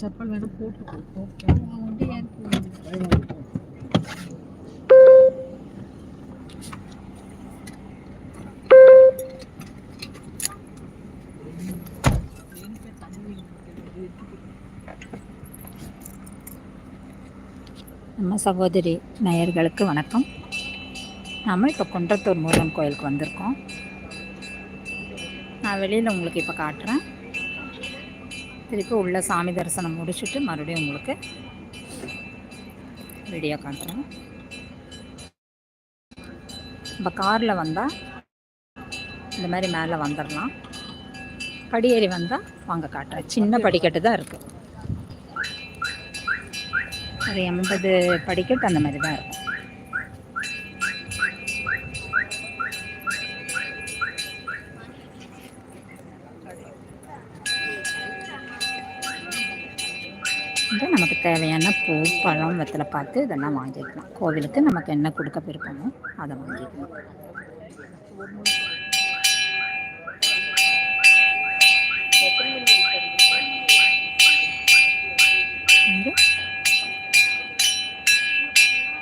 செப்பல் வேணா போட்டுக்கோ ஓகே நம்ம சகோதரி நேயர்களுக்கு வணக்கம். நாம் இப்போ குன்றத்தூர் முருகன் கோயிலுக்கு வந்திருக்கோம். நான் வெளியில் உங்களுக்கு இப்போ காட்டுறேன். திருப்பி உள்ள சாமி தரிசனம் முடிச்சுட்டு மறுபடியும் உங்களுக்கு வீடியோ காட்டுறேன். நம்ம காரில் வந்தால் இந்த மாதிரி மேலே வந்துடலாம் படியேறி வந்தால் வாங்க காட்டுறேன். சின்ன படிக்கட்டு தான் இருக்குது ஒரு எண்பது படிக்கட்டு அந்த மாதிரி தான் இருக்கும் வச்சுட்டு நமக்கு தேவையான பூ பழம் வெத்தலை பார்த்து இதெல்லாம் வாங்கிக்கலாம். கோவிலுக்கு நமக்கு என்ன கொடுக்க விருப்பமோ அதை வாங்கிக்கலாம்.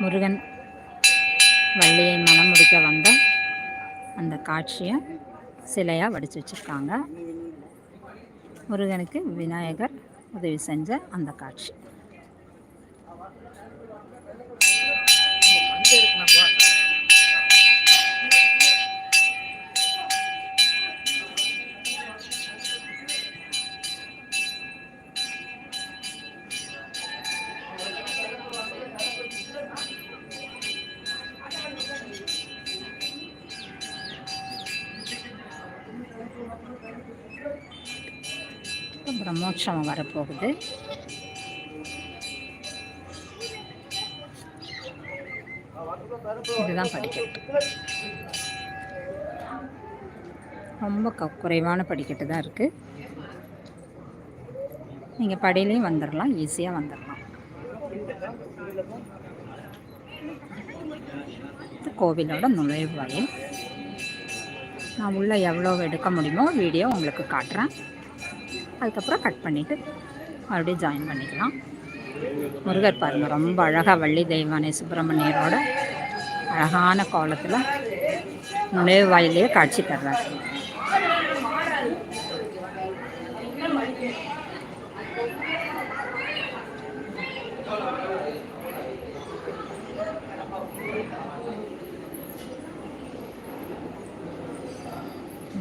முருகன் வள்ளியை மனம் முடிக்க வந்த அந்த காட்சியை சிலையாக வடித்து வச்சுருக்காங்க. முருகனுக்கு விநாயகர் உதவி செஞ்ச அந்த காட்சி. பிரம்மோற்சவம் வரப்போகுது. இதுதான் படிக்கட்டு. ரொம்ப க குறைவான படிக்கட்டு தான் இருக்குது நீங்கள் படியிலையும் வந்துடலாம் ஈஸியாக வந்துடலாம் கோவிலோட நுழைவாயில். நான் உள்ளே எவ்வளோ எடுக்க முடியுமோ வீடியோ உங்களுக்கு காட்டுறேன். அதுக்கப்புறம் கட் பண்ணிவிட்டு மறுபடியும் ஜாயின் பண்ணிக்கலாம். முருகர் பாருங்கள் ரொம்ப அழகாக வள்ளி தெய்வானை சுப்பிரமணியரோட அழகான கோலத்தில் நுழைவு வாயிலே காட்சி தர்றார்.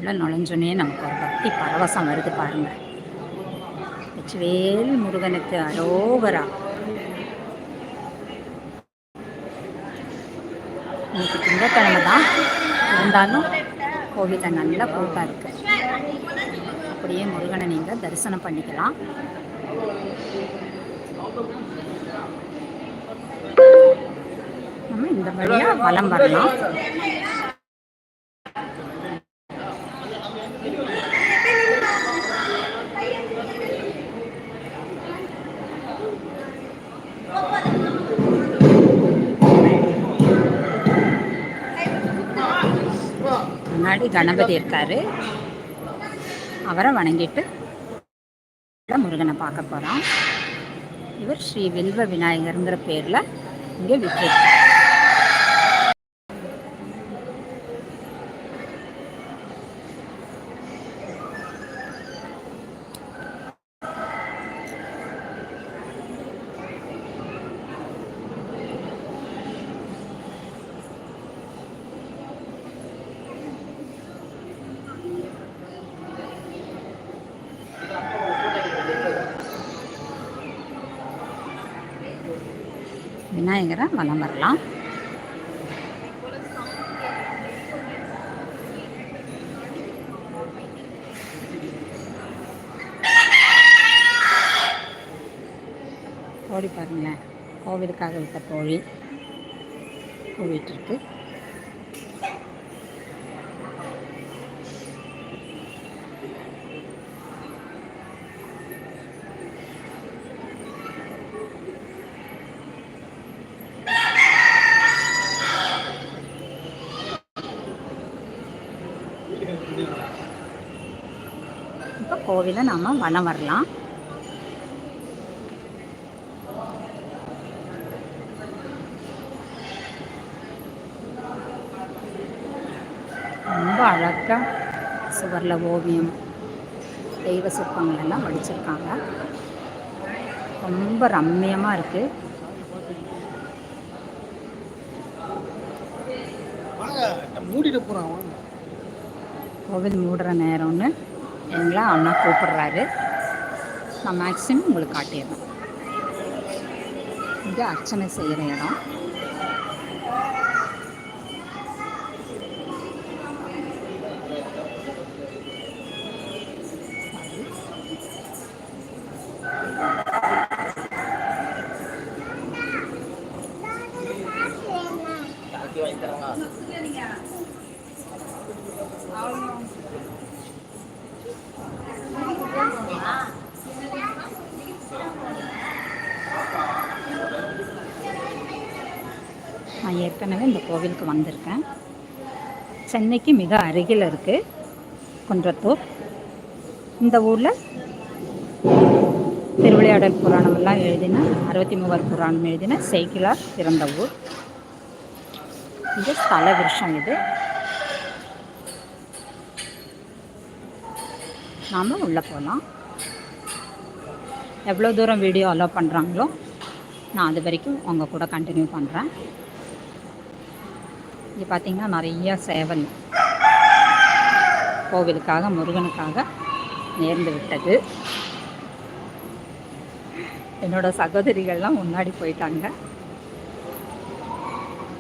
உள்ள நுழைஞ்சோன்னே நமக்கு ஒரு பக்தி பரவசம் வருது பாருங்கள் வெச்சுவேல் முருகனுக்கு அரோகரா. இன்னைக்கு திங்கக்கிழமை தான். இருந்தாலும் கோவிலில் நல்ல கூட்டம் இருக்கு. அப்படியே முருகனை நீங்கள் தரிசனம் பண்ணிக்கலாம். நம்ம இந்த வழியாக வலம் வரலாம் முன்னாடி கணபதி இருக்காரு. அவரை வணங்கிட்டு முருகனை பார்க்க போகிறோம் இவர் ஸ்ரீ வில்வ விநாயகருங்கிற பேரில் இங்கே விற்றிருக்கார் விநாயகரை வலம் வரலாம் கோழி பாருங்களேன் கோவிலுக்காக விட்ட கோழி கூவிட்டுருக்கு இப்போ கோவிலை நாம் வலம் வரலாம். ரொம்ப அழகாக சுவரில் ஓவியம் தெய்வ சிற்பங்கள் எல்லாம் வடிச்சிருக்காங்க. ரொம்ப ரம்மியமாக இருக்குது கோவில் மூடுற நேரம்னு. எங்களை அண்ணா கூப்பிடுறாரு. நான் மேக்ஸிமம் உங்களுக்கு காட்டிடுறேன். இது அர்ச்சனை செய்கிற இடம். நான் ஏற்கனவே இந்த கோவிலுக்கு வந்திருக்கேன். சென்னைக்கு மிக அருகில் இருக்குது குன்றத்தூர். இந்த ஊரில் திருவிளையாடல் புராணமெல்லாம் எழுதின அறுபத்தி மூவர் புராணம் எழுதின செய்கிலார் பிறந்த ஊர். இது ஸ்தல விருஷம் இது. நாம் உள்ளே போகலாம் எவ்வளோ தூரம் வீடியோ அலோவ் பண்ணுறாங்களோ நான் அது வரைக்கும் உங்கள் கூட கண்டினியூ பண்ணுறேன் இங்கே பார்த்திங்கன்னா நிறைய சேவல் கோவிலுக்காக முருகனுக்காக நேர்ந்து விட்டது. என்னோடய சகோதரிகள்லாம் முன்னாடி போயிட்டாங்க.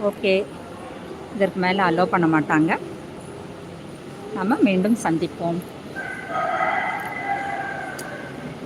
ஓகே இதற்கு மேலே அலோவ் பண்ண மாட்டாங்க. நம்ம மீண்டும் சந்திப்போம்.